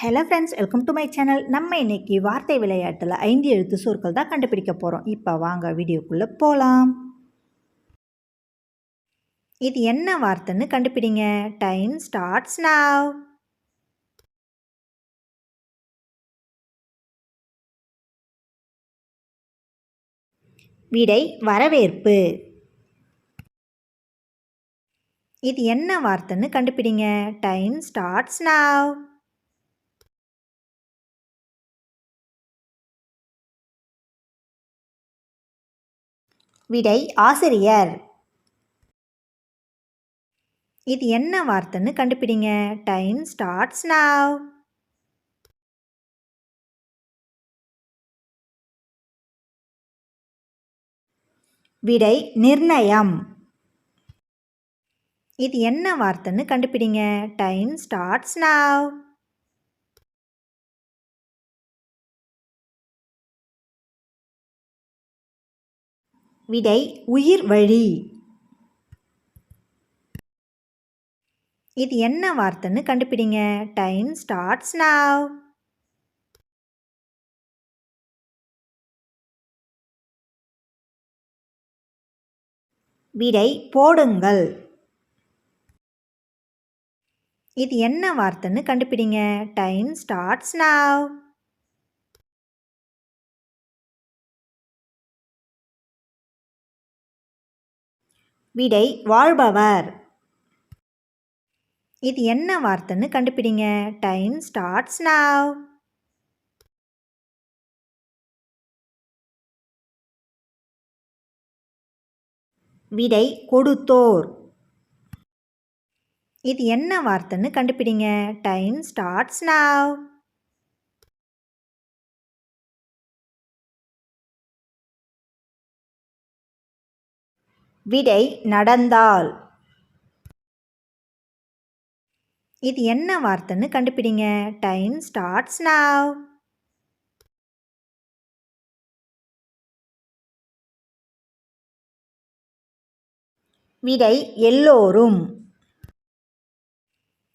Hello friends welcome to my channel நம்ம இன்னைக்கு வார்த்தை விளையாட்டில் ஐந்து எழுத்து சொற்கள் தான் கண்டுபிடிக்க போகிறோம் இப்போ வாங்க வீடியோக்குள்ளே போகலாம் இது என்ன வார்த்தைன்னு கண்டுபிடிங்க. டைம் ஸ்டார்ட்ஸ் நாவ் விடை வரவேற்பு. இது என்ன வார்த்தைன்னு கண்டுபிடிங்க. டைம் ஸ்டார்ட்ஸ் நாவ் விடை ஆசிரியர். இது என்ன வார்த்தைன்னு கண்டுபிடிங்க. டைம் ஸ்டார்ட்ஸ் நாவ் விடை நிர்ணயம். இது என்ன வார்த்தைன்னு கண்டுபிடிங்க. டைம் ஸ்டார்ட்ஸ் நாவ் விடை உயிர் வழி. இது என்ன வார்த்தைன்னு கண்டுபிடிங்க. டைம் ஸ்டார்ட்ஸ் நாவ் விடை போடுங்கள். இது என்ன வார்த்தைன்னு கண்டுபிடிங்க. டைம் ஸ்டார்ட்ஸ் நாவ் விடை வாழ்பவர். இது என்ன வார்த்தைன்னு கண்டுபிடிங்க. டைம் ஸ்டார்ட்ஸ் நாவ் விடை கொடுத்தோர். இது என்ன வார்த்தைன்னு கண்டுபிடிங்க. டைம் ஸ்டார்ட்ஸ் நாவ் விடை நடந்தால். இது என்ன வார்த்தைன்னு கண்டுபிடிங்க. டைம் ஸ்டார்ட்ஸ் நாவ் விடை எல்லோரும்.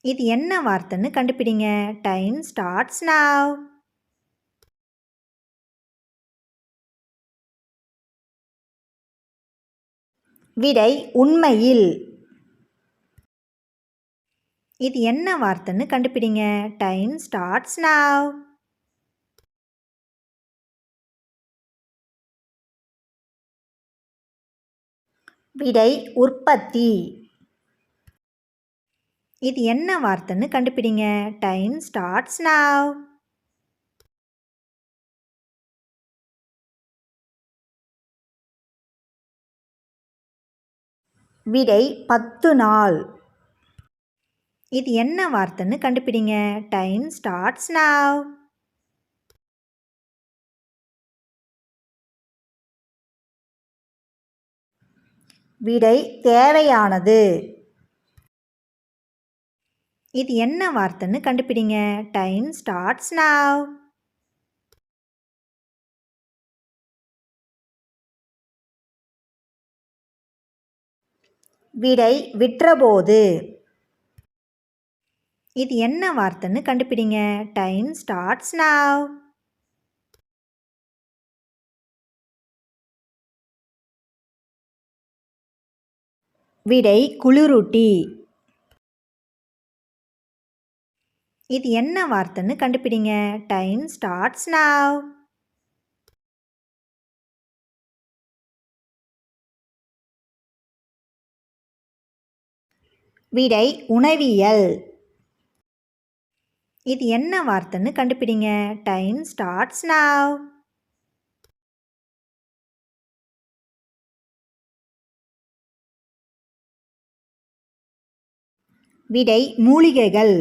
இது என்ன வார்த்தைன்னு கண்டுபிடிங்க. டைம் ஸ்டார்ட்ஸ் நாவ் விடை உண்மையில். இது என்ன வார்த்தைன்னு கண்டுபிடிங்க. டைம் ஸ்டார்ட்ஸ் நாவ் விடை உற்பத்தி. இது என்ன வார்த்தைன்னு கண்டுபிடிங்க. டைம் ஸ்டார்ட்ஸ் நாவ் விடை பத்து நாள். இது என்ன வார்த்தைன்னு கண்டுபிடிங்க. டைம் ஸ்டார்ட்ஸ் நாவ் விடை தேவையானது. இது என்ன வார்த்தைன்னு கண்டுபிடிங்க. டைம் ஸ்டார்ட்ஸ் நாவ் விடை விற்றபோது. இது என்ன வார்த்தைன்னு கண்டுபிடிங்க. டைம் ஸ்டார்ட்ஸ் நாவ் விடை குளிரூட்டி. இது என்ன வார்த்தைன்னு கண்டுபிடிங்க. டைம் ஸ்டார்ட்ஸ் நாவ் விடை உணவியல். இது என்ன வார்த்தைன்னு கண்டுபிடிங்க. டைம் ஸ்டார்ட்ஸ் நாவ் விடை மூலிகைகள்.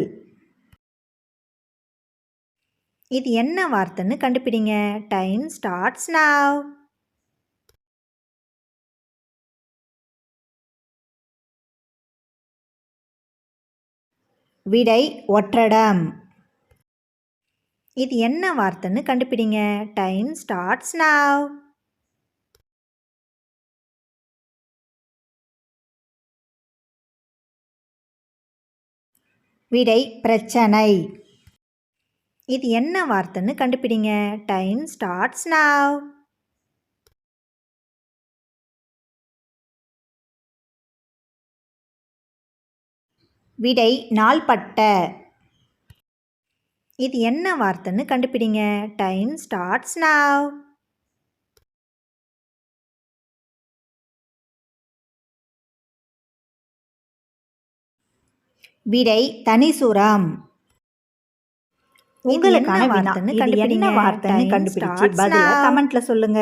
இது என்ன வார்த்தைன்னு கண்டுபிடிங்க. டைம் ஸ்டார்ட்ஸ் நாவ் விடை ஒற்றடம். இது என்ன வார்த்தைன்னு கண்டுபிடிங்க. டைம் ஸ்டார்ட்ஸ் நாவ் விடை பிரச்சனை. இது என்ன வார்த்தைன்னு கண்டுபிடிங்க. டைம் ஸ்டார்ட்ஸ் நாவ் விடை நாள்பட்ட. இது என்ன வார்த்தைன்னு கண்டுபிடிங்க. Time starts now. விடை தனிசுரம். உங்களுக்கான வார்த்தைன்னு கண்டுபிடிங்க. வார்த்தைன்னு கண்டுபிடிச்சு பதில கமெண்ட்ல சொல்லுங்க.